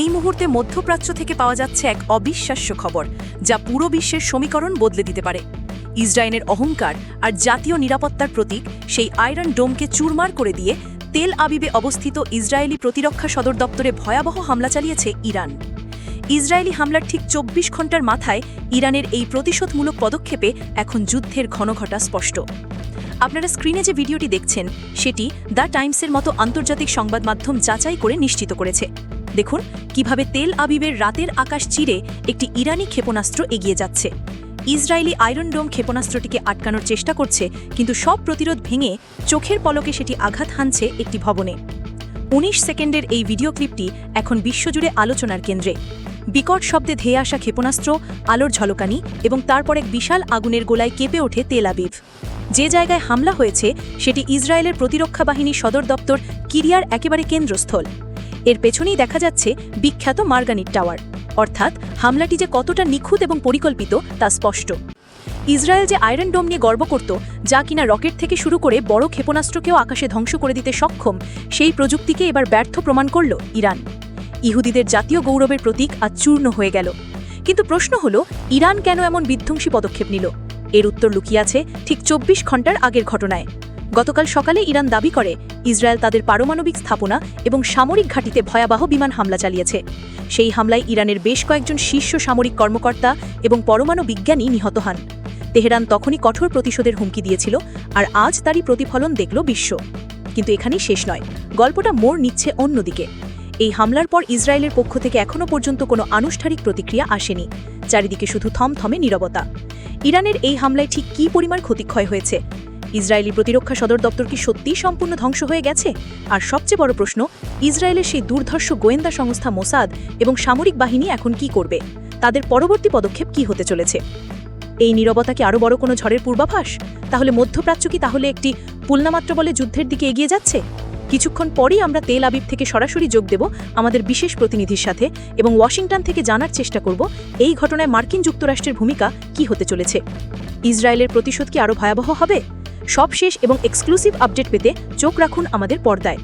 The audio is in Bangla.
এই মুহূর্তে মধ্যপ্রাচ্য থেকে পাওয়া যাচ্ছে এক অবিশ্বাস্য খবর, যা পুরো বিশ্বের সমীকরণ বদলে দিতে পারে। ইসরায়েলের অহংকার আর জাতীয় নিরাপত্তার প্রতীক, সেই আয়রন ডোমকে চুরমার করে দিয়ে তেল আবিবে অবস্থিত ইসরায়েলি প্রতিরক্ষা সদর দপ্তরে ভয়াবহ হামলা চালিয়েছে ইরান। ইসরায়েলি হামলার ঠিক চব্বিশ ঘণ্টার মাথায় ইরানের এই প্রতিশোধমূলক পদক্ষেপে এখন যুদ্ধের ঘনঘটা স্পষ্ট। আপনারা স্ক্রিনে যে ভিডিওটি দেখছেন, সেটি দ্য টাইমসের মতো আন্তর্জাতিক সংবাদ মাধ্যম যাচাই করে নিশ্চিত করেছে। দেখুন কীভাবে তেল আবিবের রাতের আকাশ চিরে একটি ইরানি ক্ষেপণাস্ত্র এগিয়ে যাচ্ছে। ইসরায়েলি আয়রন ডোম ক্ষেপণাস্ত্রটিকে আটকানোর চেষ্টা করছে, কিন্তু সব প্রতিরোধ ভেঙে চোখের পলকে সেটি আঘাত হানছে একটি ভবনে। উনিশ সেকেন্ডের এই ভিডিও ক্লিপটি এখন বিশ্বজুড়ে আলোচনার কেন্দ্রে। বিকট শব্দে ধেয়ে আসা ক্ষেপণাস্ত্র, আলোর ঝলকানি এবং তারপর এক বিশাল আগুনের গোলায় কেঁপে ওঠে তেল আবিব। যে জায়গায় হামলা হয়েছে, সেটি ইসরায়েলের প্রতিরক্ষা বাহিনী সদর দপ্তর কিরিয়ার একেবারে কেন্দ্রস্থল। এর পেছনেই দেখা যাচ্ছে বিখ্যাত মার্গানিট টাওয়ার। অর্থাৎ হামলাটি যে কতটা নিখুঁত এবং পরিকল্পিত তা স্পষ্ট। ইসরায়েল যে আয়রন ডোম নিয়ে গর্ব করত, যা কিনা রকেট থেকে শুরু করে বড় ক্ষেপণাস্ত্রকেও আকাশে ধ্বংস করে দিতে সক্ষম, সেই প্রযুক্তিকে এবার ব্যর্থ প্রমাণ করল ইরান। ইহুদিদের জাতীয় গৌরবের প্রতীক আজ চূর্ণ হয়ে গেল। কিন্তু প্রশ্ন হল, ইরান কেন এমন বিধ্বংসী পদক্ষেপ নিল? এর উত্তর লুকিয়ে আছে ঠিক চব্বিশ ঘণ্টার আগের ঘটনায়। গতকাল সকালে ইরান দাবি করে, ইসরায়েল তাদের পারমাণবিক স্থাপনা এবং সামরিক ঘাঁটিতে ভয়াবহ বিমান হামলা চালিয়েছে। সেই হামলায় ইরানের বেশ কয়েকজন শীর্ষ সামরিক কর্মকর্তা এবং পরমাণু বিজ্ঞানী নিহত হন। তেহরান তখনই কঠোর প্রতিশোধের হুমকি দিয়েছিল আর আজ তারই প্রতিফলন দেখল বিশ্ব। কিন্তু এখানেই শেষ নয়, গল্পটা মোড় নিচ্ছে অন্যদিকে। এই হামলার পর ইসরায়েলের পক্ষ থেকে এখনও পর্যন্ত কোনো আনুষ্ঠানিক প্রতিক্রিয়া আসেনি, চারিদিকে শুধু থমথমে নীরবতা। ইরানের এই হামলায় ঠিক কী পরিমাণ ক্ষতিক্ষয় হয়েছে ইসরায়েলি প্রতিরক্ষা সদর দপ্তর কি সত্যিই সম্পূর্ণ ধ্বংস হয়ে গেছে? আর সবচেয়ে বড় প্রশ্ন, ইসরায়েলের সেই দুর্ধর্ষ গোয়েন্দা সংস্থা মোসাদ এবং সামরিক বাহিনী এখন কি করবে? তাদের পরবর্তী পদক্ষেপ কি হতে চলেছে? এই নীরবতা কি আরও বড় কোনো ঝড়ের পূর্বাভাস? তাহলে মধ্যপ্রাচ্য কি তাহলে একটি পুলনামাত্র বলে যুদ্ধের দিকে এগিয়ে যাচ্ছে? কিছুক্ষণ পরেই আমরা তেল আবিব থেকে সরাসরি যোগ দেব আমাদের বিশেষ প্রতিনিধির সাথে এবং ওয়াশিংটন থেকে জানার চেষ্টা করব এই ঘটনায় মার্কিন যুক্তরাষ্ট্রের ভূমিকা কি হতে চলেছে? ইসরায়েলের প্রতিশোধ কি আরও ভয়াবহ হবে? সবশেষ এবং এক্সক্লুসিভ আপডেট পেতে চোখ রাখুন আমাদের পর্দায়।